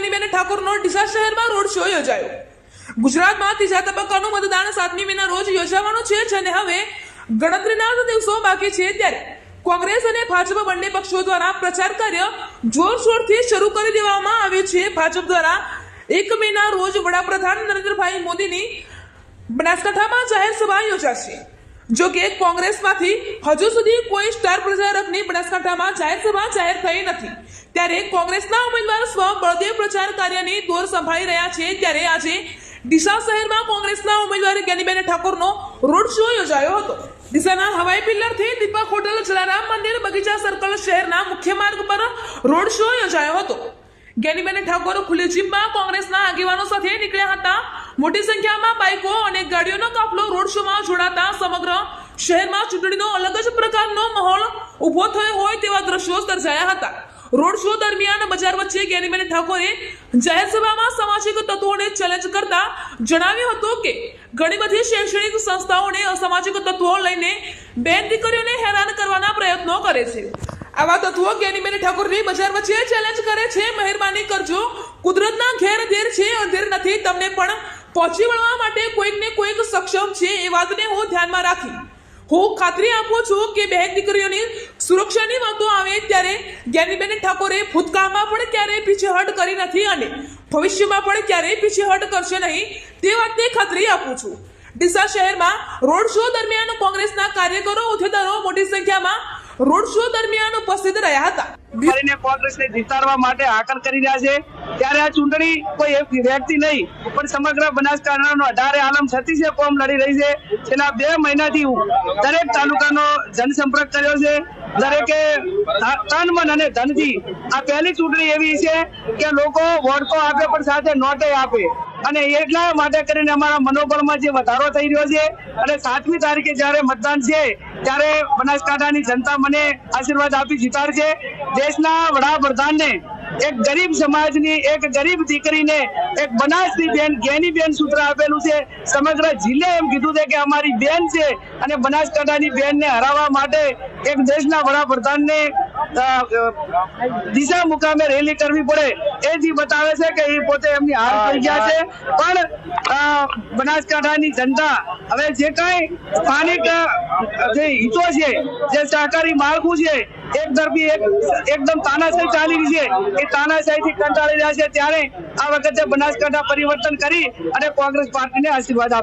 જ્ઞાનીબેન ઠાકોરનો ડીસા શહેરમાં road show યોજાયો. ગુજરાતમાં ત્રીજા તબક્કાનું મતદાન સાતમી મેના રોજ યોજાવાનું છે જેને હવે ગણતરીના દિવસો બાકી છે ત્યારે કોંગ્રેસ અને ભાજપ બંને પક્ષો દ્વારા પ્રચાર કાર્ય જોરશોરથી શરૂ કરી દેવામાં આવ્યું છે. ભાજપ દ્વારા એક મેના રોજ વડાપ્રધાન નરેન્દ્રભાઈ મોદીની બનાસકાંઠામાં જાહેર સભા યોજાશે. જો કે કોંગ્રેસમાંથી હજુ સુધી કોઈ સ્ટાર પ્રચારકની બનાસકાંઠામાં જાહેર સભા જાહેર થઈ નથી. ત્યારે કોંગ્રેસના ઉમેદવાર સ્વ બળદેવ પ્રચાર કાર્યની દોર સંભાળી રહ્યા છે ત્યારે આજે ડીસા શહેરમાં કોંગ્રેસના ઉમેદવાર જ્ઞાનીબેન ઠાકોરનો રોડ શો યોજાયો હતો. ડીસાના હવાઈ પિલ્લરથી દીપક હોટલ, જલારામ મંદિર, બગીચા સર્કલ શહેરના મુખ્ય માર્ગ પર રોડ શો યોજાયો હતો. જ્ઞાનીબેન ઠાકોર ખુલ્લી જીપમાં કોંગ્રેસના આગેવાનો સાથે નીકળ્યા હતા. મોટી સંખ્યામાં બાઇકો અને ગાડીઓનો કાફલો રોડ શોમાં જોડાતા સમગ્ર શહેરમાં ચૂંટણીનો અલગ જ પ્રકારનો માહોલ ઊભો થયો હોય તેવા દ્રશ્યો સર્જાયા હતા. રોડ શો દરમિયાન બજાર વચ્ચે જ્ઞાનીબેન ઠાકોરે જાહેર સભામાં સામાજિક તત્વોને ચેલેન્જ કરતા જણાવ્યું હતું કે, ઘણી બધી શૈક્ષણિક સંસ્થાઓને અસામાજિક તત્વો લઈને બેન દીકરીઓને હેરાન કરવાના પ્રયત્નો કરે છે. આવા તત્વો જ્ઞાનીબેન ઠાકોરની બજાર વચ્ચે ચેલેન્જ કરે છે. મહેરબાની કરજો. કુદરતના ઘેર ધેર છે, અંધેર નથી. તમને પણ પહોંચી વળવા માટે કોઈકને કોઈક સક્ષમ છે એ વાતને હું ધ્યાનમાં રાખી. હું ખાતરી આપું છું કે બહેન દીકરીઓની સુરક્ષાની વાતો આવે ત્યારે જ્ઞાનીબેન ઠાકોરે ભૂતકાળમાં પણ ક્યારેય પીછેહટ કરી નથી અને ભવિષ્યમાં પણ ક્યારેય પીછેહટ કરશે નહીં તે વાતની ખાતરી આપું છું. ડીસા શહેરમાં રોડ શો દરમિયાન કોંગ્રેસના કાર્યકરો હોદ્દેદારો મોટી સંખ્યામાં રોડ શો દરમિયાન ઉપસ્થિત રહ્યા હતા. કરીને કોંગ્રેસને જીતાડવા માટે હાકલ કરી રહ્યા છે. ત્યારે આ ચૂંટણી કોઈ એક વ્યક્તિ નહીં, પણ સમગ્ર બનાસકાંઠાનો અઢારે આલમ છત્રીસે કોમ લડી રહી છે. છેલ્લા બે મહિનાથી દરેક તાલુકાનો જનસંપર્ક કર્યો છે. દરેકે તન, મન અને ધનથી આ પહેલી ચૂંટણી એવી છે કે લોકો વોટ તો આપે પણ સાથે નોટે આપે. અને એટલા માટે કરીને અમારા મનોબળમાં જે વધારો થઈ રહ્યો છે અને સાતમી તારીખે જ્યારે મતદાન છે, ત્યારે બનાસકાંઠાની જનતા મને આશીર્વાદ આપી જીતાડશે. દેશના વડાપ્રધાનને એક ગરીબ સમાજની એક ગરીબ દીકરીને એક બનાસની બેન જ્ઞાની બેન સૂત્ર આપેલું છે. સમગ્ર જિલ્લે એમ કીધું છે કે અમારી બેન છે અને બનાસકાંઠાની બેનને હરાવવા માટે એક દેશના વડાપ્રધાનને દિશા મુકામે રેલી કરવી પડે. એ જ બતાવે છે કે એ પોતે એમની હાર થઈ ગયા છે. પણ બનાસકાંઠાની જનતા હવે જે કાંઈ સ્થાનિક જે હિતો છે, જે સહકારી માળખું છે એક, એકદમ તાનાશાહી ચાલી રહી છે, એ તાનાશાહીથી કંટાળી રહ્યા છે. ત્યારે આ વખતે બનાસકાંઠા પરિવર્તન કરી અને કોંગ્રેસ પાર્ટીને આશીર્વાદ આપે